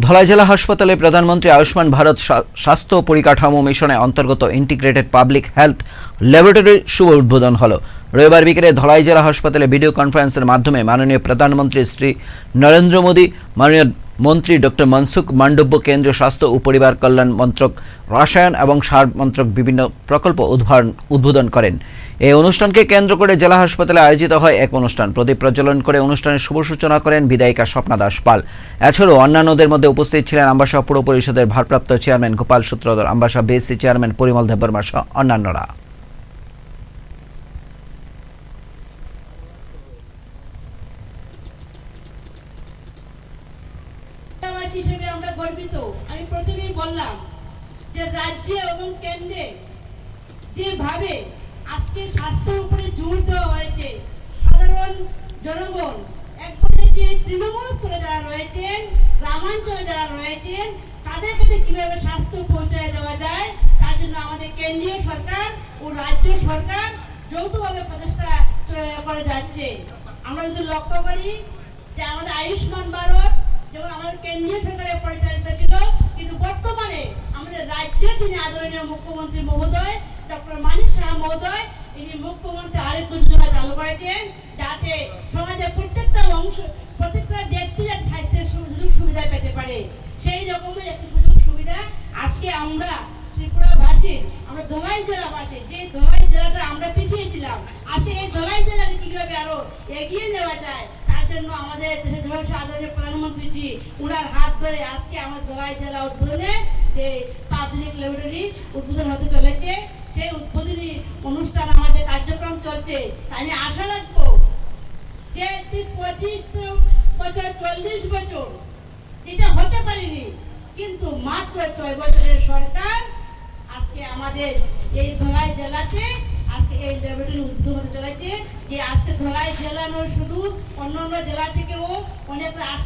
ধলাই জেলা হাসপাতালে প্রধানমন্ত্রী আয়ুষ্মান ভারত স্বাস্থ্য পরিকাঠামো মিশনে অন্তর্গত ইন্টিগ্রেটেড পাবলিক হেলথ ল্যাবরেটরির শুভ উদ্বোধন হল। রবিবার বিকেলে ধলাই জেলা হাসপাতালে ভিডিও কনফারেন্সের মাধ্যমে মাননীয় প্রধানমন্ত্রী শ্রী নরেন্দ্র মোদী, মাননীয় মন্ত্রী ডক্টর মনসুখ মান্ডব্য কেন্দ্রীয় স্বাস্থ্য ও পরিবার কল্যাণ মন্ত্রক রসায়ন এবং সার মন্ত্রক বিভিন্ন প্রকল্প উদ্ভাবন- উদ্বোধন করেন। এই অনুষ্ঠানকে কেন্দ্র করে জেলা হাসপাতালে আয়োজিত হয় এক অনুষ্ঠান। প্রদীপ প্রজ্বলন করে অনুষ্ঠানের শুভ সূচনা করেন বিধায়িকা স্বপ্না দাস পাল। এছাড়াও অন্যান্যদের মধ্যে উপস্থিত ছিলেন আম্বাসা পুর পরিষদের ভারপ্রাপ্ত chairman Gopal Sutradhar, Ambassa BSC chairman Parimal Debbarma সহ অন্যান্যরা। হিসেবে আমরা গর্বিত। আমি প্রথমেই বললাম যে রাজ্যে এবং কেন্দ্রে যেভাবে আজকে স্বাস্থ্যের উপরে জোর দেওয়া হয়েছে, সাধারণ জনগণ একবারে যে তৃণমূল স্তরে যারা রয়েছেন, গ্রামাঞ্চলে যারা রয়েছেন, তাদের কাছে কীভাবে স্বাস্থ্য পৌঁছায় দেওয়া যায়, তার জন্য আমাদের কেন্দ্রীয় সরকার ও রাজ্য সরকার যৌথভাবে প্রচেষ্টা করে যাচ্ছে। আমরা যদি লক্ষ্য করি যে আমাদের আয়ুষ্মান ভারত যেমন আমাদের কেন্দ্রীয় সরকারের পরিচালিত ছিল, কিন্তু বর্তমানে আমাদের রাজ্যের যিনি আদরণীয় মুখ্যমন্ত্রী মহোদয়, ডক্টর মানিক শাহ মহোদয়, ইনি মুখ্যমন্ত্রী আরেক যোজনা চালু করেছেন যাতে সমাজের প্রত্যেকটা অংশ, প্রত্যেকটা ব্যক্তিরা স্বাস্থ্যের সুযোগ সুবিধা পেতে পারে। সেই রকমের একটি সুযোগ সুবিধা আজকে আমরা ত্রিপুরাবাসী আমরা ধলাই জেলাবাসী যে ধলাই জেলাটা আমরা পিছিয়ে ছিলাম, আজকে এই ধলাই জেলাকে কীভাবে আরও এগিয়ে নেওয়া যায় জন্য আমাদের দেশের আদরণীয় প্রধানমন্ত্রীজি, উনার হাত ধরে আজকে আমার ধলাই জেলা উদ্বোধনে যে পাবলিক ল্যাবরেটরি উদ্বোধন হতে চলেছে, সেই উদ্বোধনী অনুষ্ঠান আমাদের কার্যক্রম চলছে। আমি আশা রাখব যে পঁচিশ বছর, চল্লিশ বছর, এটা হতে পারেনি। কিন্তু মাত্র ছয় বছরের সরকার আজকে আমাদের এই ধলাই জেলাতে আজকে এই ল্যাবরেটরি উদ্যোগ চলেছে যে আজকে ধলাই জেলা শুধু অন্য অন্য জেলা থেকেও অনেক